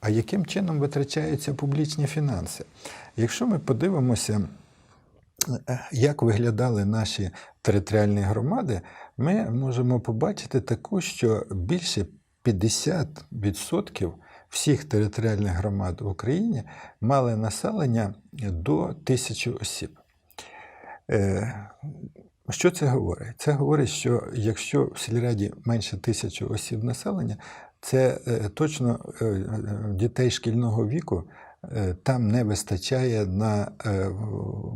А яким чином витрачаються публічні фінанси? Якщо ми подивимося, е, як виглядали наші територіальні громади, ми можемо побачити таку, що більше 50% всіх територіальних громад в Україні мали населення до тисячі осіб. Е, Що це говорить? Це говорить, що якщо в сільраді менше тисячі осіб населення, це е, точно е, е, дітей шкільного віку там не вистачає на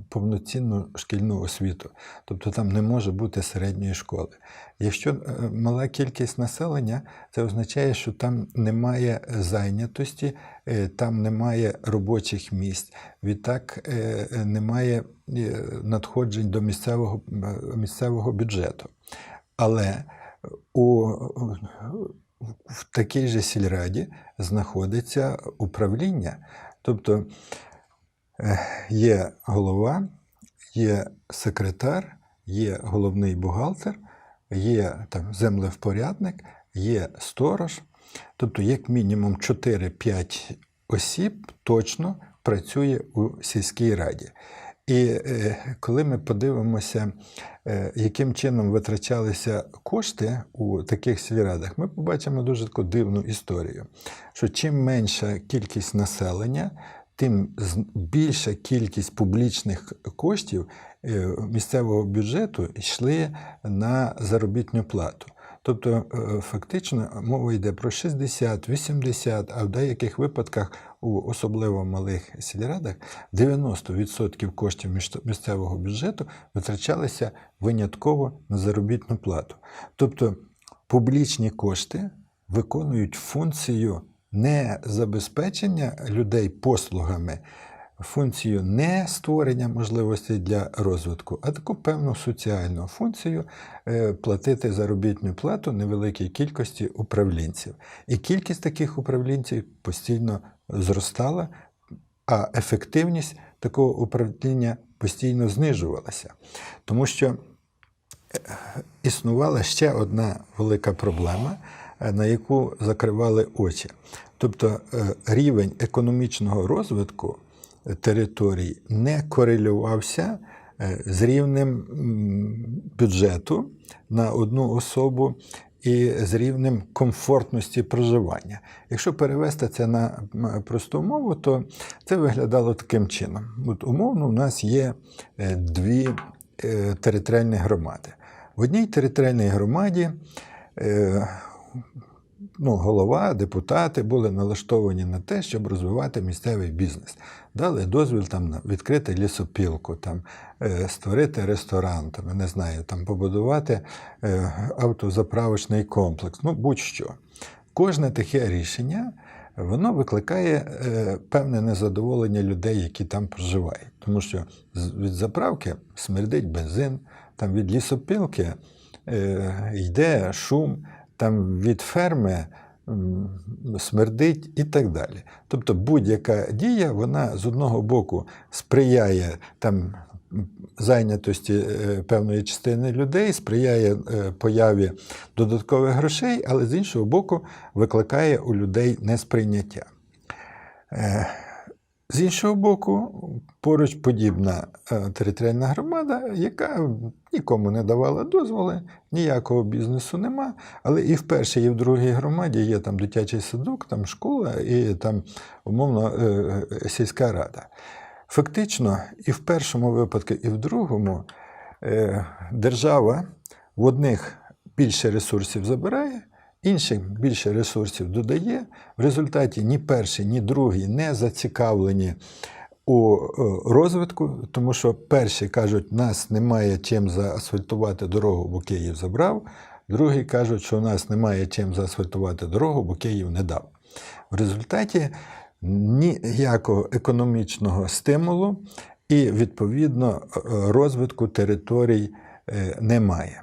повноцінну шкільну освіту. Тобто там не може бути середньої школи. Якщо мала кількість населення, це означає, що там немає зайнятості, там немає робочих місць, відтак немає надходжень до місцевого, місцевого бюджету. Але у, в такій же сільраді знаходиться управління. Тобто е, є голова, є секретар, є головний бухгалтер, є там землевпорядник, є сторож. Тобто, як мінімум 4-5 осіб точно працює у сільській раді. І е, коли ми подивимося, е, яким чином витрачалися кошти у таких сільрадах, ми побачимо дуже таку дивну історію, що чим менша кількість населення, тим більша кількість публічних коштів е, місцевого бюджету йшли на заробітну плату. Тобто, е, фактично, мова йде про 60, 80, а в деяких випадках, у особливо малих сільрадах, 90% коштів місцевого бюджету витрачалися винятково на заробітну плату. Тобто, публічні кошти виконують функцію не забезпечення людей послугами, функцію не створення можливостей для розвитку, а таку певну соціальну функцію е, платити заробітну плату невеликій кількості управлінців. І кількість таких управлінців постійно зростала, а ефективність такого управління постійно знижувалася. Тому що існувала ще одна велика проблема, е, на яку закривали очі. Тобто е, рівень економічного розвитку е, територій не корелювався е, з рівнем бюджету на одну особу і з рівнем комфортності проживання. Якщо перевести це на просту мову, то це виглядало таким чином. От умовно, у нас є е, дві е, територіальні громади. В одній територіальній громаді ну, голова, депутати були налаштовані на те, щоб розвивати місцевий бізнес. Дали дозвіл там відкрити лісопілку, там, е, створити ресторан, там, не знаю, там, побудувати е, автозаправочний комплекс, ну будь-що. Кожне таке рішення воно викликає е, певне незадоволення людей, які там проживають. Тому що від заправки смердить бензин, там від лісопілки йде шум, там від ферми смердить і так далі. Тобто будь-яка дія, вона з одного боку сприяє там. Зайнятості е, певної частини людей сприяє е, появі додаткових грошей, але з іншого боку викликає у людей несприйняття. З іншого боку, поруч подібна е, територіальна громада, яка нікому не давала дозволи, ніякого бізнесу нема. Але і в першій, і в другій громаді є там дитячий садок, там школа і там умовно е, е, сільська рада. Фактично, і в першому випадку, і в другому держава в одних більше ресурсів забирає, інших більше ресурсів додає. В результаті ні перший, ні другий не зацікавлені у е, розвитку, тому що перші кажуть, нас немає чим заасфальтувати дорогу, бо Київ забрав. Другі кажуть, що у нас немає чим заасфальтувати дорогу, бо Київ не дав. В результаті ніякого економічного стимулу і, відповідно, е, розвитку територій е, немає.